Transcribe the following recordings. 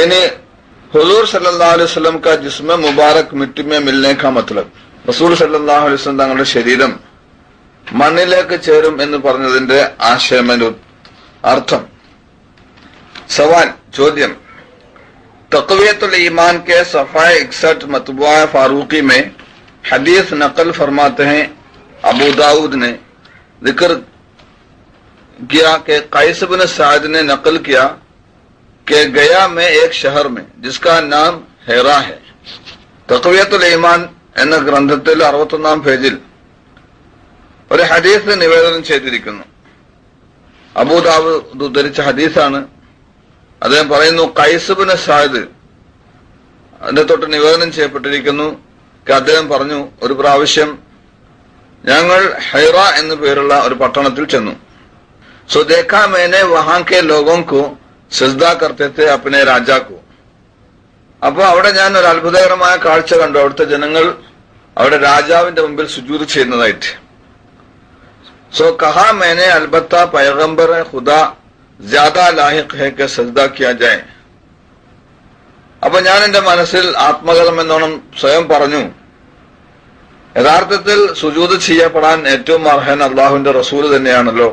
यानी हुजूर सल्लल्लाहु अलैहि वसल्लम का जिस्म मुबारक मिट्टी में मिलने का मतलब റസൂൽ സല്ലല്ലാഹു അലൈഹി വസല്ലം തങ്ങളുടെ ശരീരം മണ്ണിലേക്ക് ചേരും എന്ന് പറഞ്ഞതിന്റെ ആശയം അതിന്റെ അർത്ഥം സവാൽ ചോദ്യം तकवीतुल ईमान के सफ़ा इकसठ मतबुआ फारूकी में हदीस नकल फरमाते हैं अबू दाऊद ने जिक्र किया कि कैस बिन साद ने नकल किया कि गया में एक शहर में जिसका नाम हेरा है തക്വിയത്തുൽ ഈമാൻ എന്ന ഗ്രന്ഥത്തിൽ അറുപത്തൊന്നാം പേജിൽ ഒരു ഹദീസ് നിവേദനം ചെയ്തിരിക്കുന്നു അബൂദാബ് ഉദ്ധരിച്ച ഹദീസാണ് അദ്ദേഹം പറയുന്നു കൈസുബിന് സായത് അതിന്റെ തൊട്ട് നിവേദനം ചെയ്യപ്പെട്ടിരിക്കുന്നു അദ്ദേഹം പറഞ്ഞു ഒരു പ്രാവശ്യം ഞങ്ങൾ ഹൈറ എന്നു പേരുള്ള ഒരു പട്ടണത്തിൽ ചെന്നു സോ ദേഖാ മേനെ വഹാ കെ ലോഗോं को സജ്ദ കർത്തത്തെ അപ്പനെ രാജാക്കു. അപ്പോൾ അവിടെ ഞാൻ ഒരു അത്ഭുതകരമായ കാഴ്ച കണ്ടു. അവിടുത്തെ ജനങ്ങൾ അവിടെ രാജാവിന്റെ മുമ്പിൽ സുജൂത് ചെയ്യുന്നതായിട്ട്. സോ കഹാ മേനെ അൽബത്ത പൈഗംബർ ഹുദാ ജാദാ ലാഹിഖേക്ക് ഹെ കെ അപ്പൊ ഞാൻ എന്റെ മനസ്സിൽ ആത്മകഥം എന്നോണം സ്വയം പറഞ്ഞു. യഥാർത്ഥത്തിൽ സുജൂത് ചെയ്യപ്പെടാൻ ഏറ്റവും അർഹൻ അള്ളാഹുവിന്റെ റസൂൽ തന്നെയാണല്ലോ.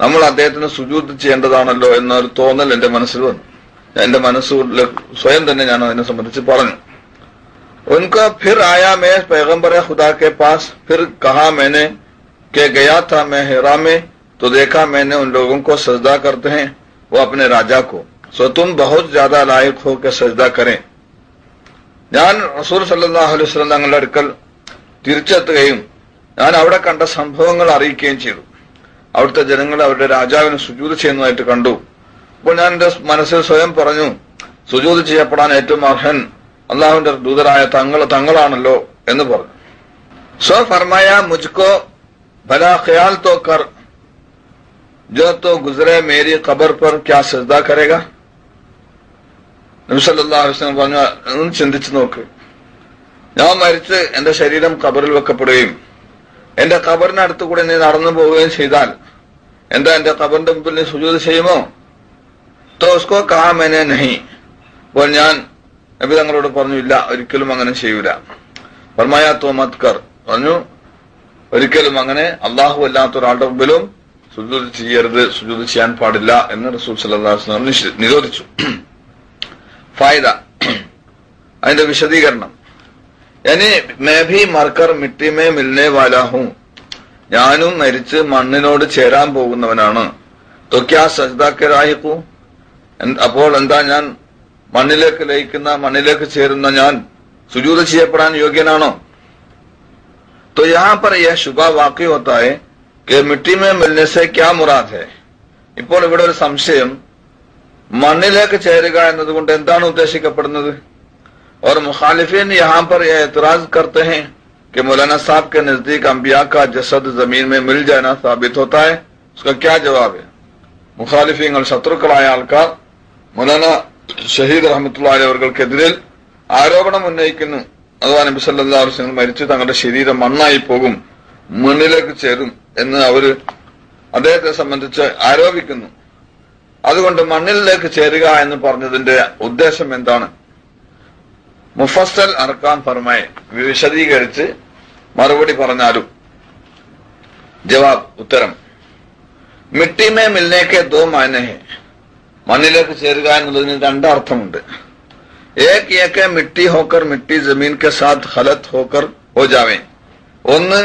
നമ്മൾ അദ്ദേഹത്തിന് സുജൂത് ചെയ്യേണ്ടതാണല്ലോ എന്നൊരു തോന്നൽ എന്റെ മനസ്സിൽ വന്നു എന്റെ മനസ്സുകളിൽ സ്വയം തന്നെ ഞാൻ അതിനെ സംബന്ധിച്ച് പറഞ്ഞു उनका फिर आया मैं पैगंबर खुदा के पास फिर कहा मैंने कि गया था मैं हेरा में तो देखा मैंने उन लोगों को सजदा करते हैं वो अपने राजा को सो तुम बहुत ज्यादा लायक हो के सजदा करें ഞാൻ റസൂൽ സല്ലാഹു അലൈഹി വസല്ലം തങ്ങളുടെ അടുക്കൽ തിരിച്ചെത്തുകയും ഞാൻ അവിടെ കണ്ട സംഭവങ്ങൾ അറിയിക്കുകയും ചെയ്തു അവിടുത്തെ ജനങ്ങൾ അവരുടെ രാജാവിനെ സുജൂത് ചെയ്യുന്നതായിട്ട് കണ്ടു. അപ്പോൾ ഞാൻ എന്റെ മനസ്സിൽ സ്വയം പറഞ്ഞു സുജൂത് ചെയ്യപ്പെടാൻ ഏറ്റവും അർഹൻ അള്ളാഹുവിന്റെ ദൂതരായ തങ്ങൾ തങ്ങളാണല്ലോ എന്ന് പറഞ്ഞു. സോ ഫർമായ മുജ്കോ ഭല ഖയാൽ തോ കർ. ജോ തോ ഗുസരെ മേരി ഖബർ പർ ക്യാ സജ്ദ കരേഗ? വസല്ലം പറഞ്ഞു ഒന്ന് ചിന്തിച്ചു നോക്ക്. ഞാൻ മരിച്ച് എന്റെ ശരീരം കബറിൽ വെക്കപ്പെടുകയും എന്റെ കബറിനടുത്ത് കൂടെ നീ നടന്നു പോവുകയും ചെയ്താൽ എന്താ എന്റെ കബറിന്റെ മുമ്പിൽ നീ സുജൂത് ചെയ്യുമോ തോ ഉസ്കോ കഹാ മേനെ നഹി അപ്പോൾ ഞാൻ നബി തങ്ങളോട് പറഞ്ഞു ഇല്ല ഒരിക്കലും അങ്ങനെ ചെയ്യൂല ഫർമായ തോ മത്കർ പറഞ്ഞു ഒരിക്കലും അങ്ങനെ അള്ളാഹു അല്ലാത്ത ഒരാളുടെ മുമ്പിലും സുജൂത് ചെയ്യരുത് സുജൂത് ചെയ്യാൻ പാടില്ല എന്ന് റസൂൽ സല്ലാസ്ലാം നിരോധിച്ചു ഫായിദ അതിന്റെ വിശദീകരണം यानी मैं भी मरकर मिट्टी में मिलने वाला हूं ഞാനും മരിച്ച് മണ്ണിനോട് ചേരാൻ പോകുന്നവനാണ് तो क्या सजदा के राहिकू അപ്പോൾ എന്താ ഞാൻ മണ്ണിലേക്ക് ലയിക്കുന്ന മണ്ണിലേക്ക് ചേരുന്ന ഞാൻ സുജൂത് ചെയ്യപ്പെടാൻ യോഗ്യനാണോ तो यहाँ पर यह शुभा वाकई होता है कि मिट्टी में मिलने से क्या मुराद है ഇപ്പോൾ ഇവിടെ ഒരു സംശയം മണ്ണിലേക്ക് ചേരുക എന്നതുകൊണ്ട് എന്താണ് ഉദ്ദേശിക്കപ്പെടുന്നത് और मुखालिफिन यहाँ पर यह एतराज करते हैं कि मौलाना साहब के नजदीक अंबिया का जसद जमीन में मिल जाना साबित होता है उसका क्या जवाब है മുഖാലിഫീങ്ങൾ ശത്രുക്കളായ ആൾക്കാർ മൗലാന ഷഹീദ് റഹമത്തുള്ള അവർക്കെതിരിൽ ആരോപണം ഉന്നയിക്കുന്നു അഥവാ നബി സല്ലാ വസ്ലങ്ങൾ മരിച്ച് തങ്ങളുടെ ശരീരം മണ്ണായി പോകും മണ്ണിലേക്ക് ചേരും എന്ന് അവര് അദ്ദേഹത്തെ സംബന്ധിച്ച് ആരോപിക്കുന്നു അതുകൊണ്ട് മണ്ണിലേക്ക് ചേരുക എന്ന് പറഞ്ഞതിന്റെ ഉദ്ദേശം എന്താണ് മുഫസ്സൽ അർക്കാൻ ഫർമായി വിശദീകരിച്ച് മറുപടി പറഞ്ഞാലും. ജവാബ് ഉത്തരം. മിട്ടി മേ മിൽനേക്ക് ദോ മാനെ. ഹെ മണ്ണിലേക്ക് ചേരുക എന്നുള്ളതിന് രണ്ടർത്ഥമുണ്ട് ഏക് ഏക്ക് മിട്ടി ഹോക്കർ മിട്ടി ജമീൻ കെ സാത്ത് ഹലത് ഹോക്കർ ഹോ ജാവേ. ഒന്ന്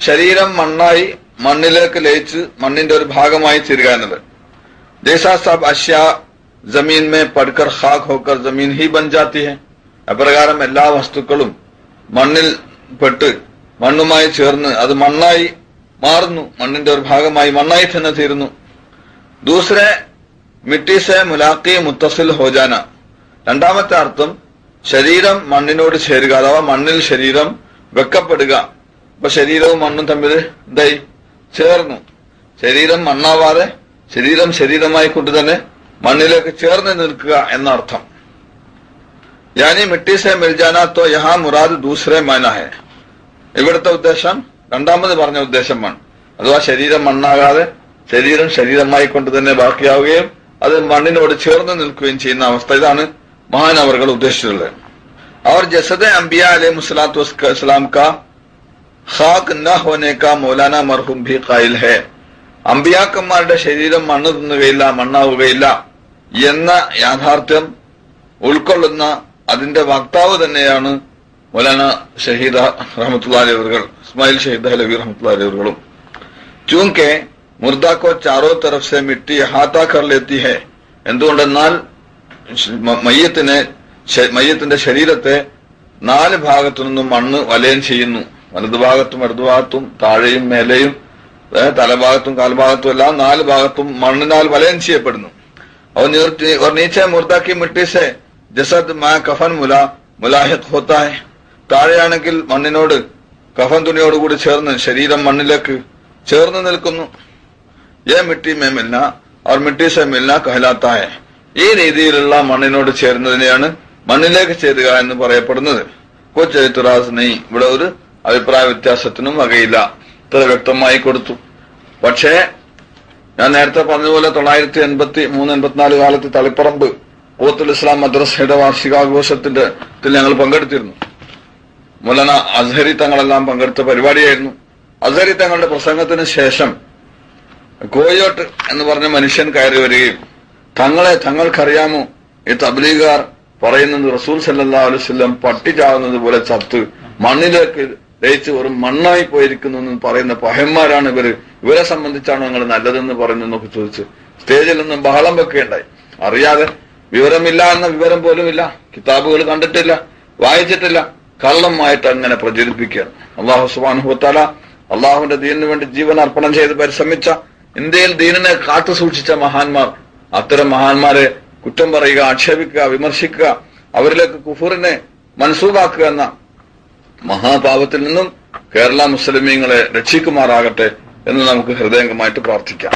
ശരീരം മണ്ണായി മണ്ണിലേക്ക് ലയിച്ച് മണ്ണിന്റെ ഒരു ഭാഗമായി ചേരുക എന്നത്. ജൈസാ സാബ് അഷ്യ ജമീൻ മേ പടുക്കർ ഖാഖ് ഹോക്കർ ജമീൻ ഹി ബൻ ജാത്തി ഹെ. അപ്രകാരം എല്ലാ വസ്തുക്കളും മണ്ണിൽ പെട്ട് മണ്ണുമായി ചേർന്ന് അത് മണ്ണായി മാറുന്നു. മണ്ണിന്റെ ഒരു ഭാഗമായി മണ്ണായി തന്നെ തീരുന്നു. ദൂസരെ മിട്ടി സെ മുലാക്കി മുത്തസിൽ ഹോജാന. രണ്ടാമത്തെ അർത്ഥം ശരീരം മണ്ണിനോട് ചേരുക അഥവാ മണ്ണിൽ ശരീരം വെക്കപ്പെടുക. അപ്പൊ ശരീരവും മണ്ണും തമ്മിൽ എന്തായി? ചേർന്നു. ശരീരം മണ്ണാവാതെ ശരീരം ശരീരമായി കൊണ്ട് തന്നെ മണ്ണിലേക്ക് ചേർന്ന് നിൽക്കുക എന്ന അർത്ഥം യാനി മിട്ടി സെ मिल जाना तो മുറാദ് ദൂസറെ മന ഹെ ഇവിടുത്തെ ഉദ്ദേശം രണ്ടാമത് പറഞ്ഞ ഉദ്ദേശമാണ് അഥവാ ശരീരം മണ്ണാകാതെ ശരീരം ശരീരമായി കൊണ്ട് തന്നെ ബാക്കിയാവുകയും അത് മണ്ണിനോട് ചേർന്ന് നിൽക്കുകയും ചെയ്യുന്ന അവസ്ഥ ഇതാണ് മഹാനവറുകൾ ഉദ്ദേശിച്ചത് അവർ ജസദ് അംബിയ അലൈ മുസ്ലാത്തു വസ്ലാം കാ ഖാക് ന ഹോനെ കാ മൗലാന മർഹും ഭി കായിൽ ഹെ അംബിയാക്കന്മാരുടെ ശരീരം മണ്ണ് തിന്നുകയില്ല മണ്ണാവുകയില്ല എന്ന യാഥാർത്ഥ്യം ഉൾക്കൊള്ളുന്ന അതിന്റെ വക്താവ് തന്നെയാണ് മൗലാന ഷഹീദ റഹമത്തുള്ള ഇസ്മായിൽ ഷഹീദ അലവി റഹമത്തുള്ള അലിവർകളും ചൂങ്കെ മുർദാക്കോ ചാറോ ചാരോ തരഫ് സെ മിട്ടി ഹാത്താക്കറിലെത്തി ഹെ. എന്തുകൊണ്ടെന്നാൽ മയ്യത്തിനെ മയ്യത്തിന്റെ ശരീരത്തെ നാല് ഭാഗത്തു നിന്നും മണ്ണ് വലയം ചെയ്യുന്നു. വലതുഭാഗത്തും ഇടതുഭാഗത്തും താഴെയും മേലെയും തലഭാഗത്തും കാൽഭാഗത്തും എല്ലാം നാല് ഭാഗത്തും മണ്ണിനാൽ വലയം ചെയ്യപ്പെടുന്നു. അവർ നീച്ച മുർദാക്കി മിട്ടിസെ ജസദ് മാ കഫൻ മുല മുലാഹിഖ് ഹൊത്തായ താഴെയാണെങ്കിൽ മണ്ണിനോട് കഫൻ തുണിയോടുകൂടി ചേർന്ന് ശരീരം മണ്ണിലേക്ക് ചേർന്ന് നിൽക്കുന്നു. ഏ മിട്ടി മേ മില്ല അവർ മിട്ടി സെ മില്ല കഹലാത്തായ ഈ രീതിയിലുള്ള മണ്ണിനോട് ചേരുന്നതിനെയാണ് മണ്ണിലേക്ക് ചേരുക എന്ന് പറയപ്പെടുന്നത്. കൊച്ചുറാസ് നെയ് ഇവിടെ ഒരു അഭിപ്രായ വ്യത്യാസത്തിനും വകയില്ല. ഇത്ര വ്യക്തമായി കൊടുത്തു. പക്ഷേ ഞാൻ നേരത്തെ പറഞ്ഞതുപോലെ തൊള്ളായിരത്തി എൺപത്തി മൂന്ന് എൺപത്തിനാല് കാലത്ത് തളിപ്പറമ്പ് ഓത്തുൽ ഇസ്ലാം മദ്രസയുടെ വാർഷികാഘോഷത്തിന്റെ ഞങ്ങൾ പങ്കെടുത്തിരുന്നു. മൗലാന അസഹരി തങ്ങളെല്ലാം പങ്കെടുത്ത പരിപാടിയായിരുന്നു. അസഹരി തങ്ങളുടെ പ്രസംഗത്തിന് ശേഷം കോയോട്ട് എന്ന് പറഞ്ഞ മനുഷ്യൻ കയറി വരികയും തങ്ങളെ തങ്ങൾക്കറിയാമോ? ഈ തബ്ലീഗാർ പറയുന്നത് റസൂൽ സല്ലാ അലുവല്ലം പട്ടിച്ചാവുന്നത് പോലെ ചത്ത് മണ്ണിലേക്ക് ലയിച്ച് ഒരു മണ്ണായി പോയിരിക്കുന്നു എന്ന് പറയുന്ന പഹന്മാരാണ് ഇവർ. ഇവരെ സംബന്ധിച്ചാണ് നിങ്ങൾ നല്ലതെന്ന് പറയുന്നതെന്നൊക്കെ ചോദിച്ച് സ്റ്റേജിൽ നിന്നും ബഹളം വെക്കുകയുണ്ടായി. അറിയാതെ വിവരമില്ല എന്ന വിവരം പോലും ഇല്ല കിതാബുകൾ കണ്ടിട്ടില്ല വായിച്ചിട്ടില്ല. കള്ളമായിട്ട് അങ്ങനെ പ്രചരിപ്പിക്കുകയാണ് അള്ളാഹു സുബാനുഹുത്താല അള്ളാഹുവിന്റെ ദീനിനു വേണ്ടി ജീവൻ അർപ്പണം ചെയ്ത് പരിശ്രമിച്ച ഇന്ത്യയിൽ ദീനിനെ കാത്തു സൂക്ഷിച്ച മഹാന്മാർ. അത്തരം മഹാന്മാരെ കുറ്റം പറയുക ആക്ഷേപിക്കുക വിമർശിക്കുക അവരിലേക്ക് കുഫൂറിനെ മനസ്സൂബാക്കുക എന്ന മഹാപാപത്തിൽ നിന്നും കേരള മുസ്ലിമീങ്ങളെ രക്ഷിക്കുമാറാകട്ടെ എന്ന് നമുക്ക് ഹൃദയംഗമായിട്ട് പ്രാർത്ഥിക്കാം.